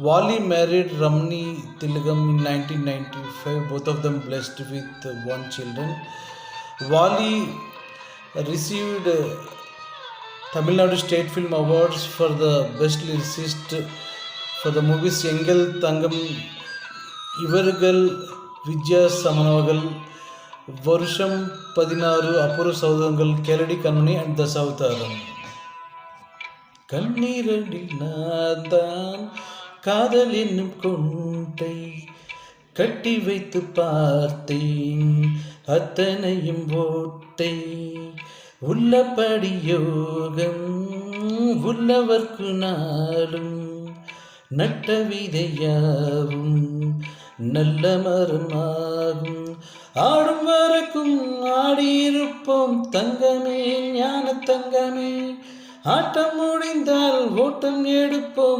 Wally married Ramni Tilgam in 1995, both of them blessed with one children. Wally received Tamil Nadu State Film Awards for the Best Lyricist for the movies Engal Thangam, இவர்கள் வித்யா சமனவர்கள் வருஷம் பதினாறு அப்புற சௌதங்கள் கேளடி கண்மணி and Dasavatharam கண்ணீரடில் நான் தான் காதல் என்னும் கொண்டை கட்டி வைத்து பார்த்தேன். அத்தனையும் ஓட்டை உள்ளபடி யோகம் உள்ளவர்க்கு நாளும் நட்ட விதையாவும் நல்ல மரமாகும். ஆடும் வரைக்கும் ஆடியிருப்போம் தங்கமே ஞான தங்கமே ஆட்டம் முடிந்தால் ஓட்டம் எடுப்போம்.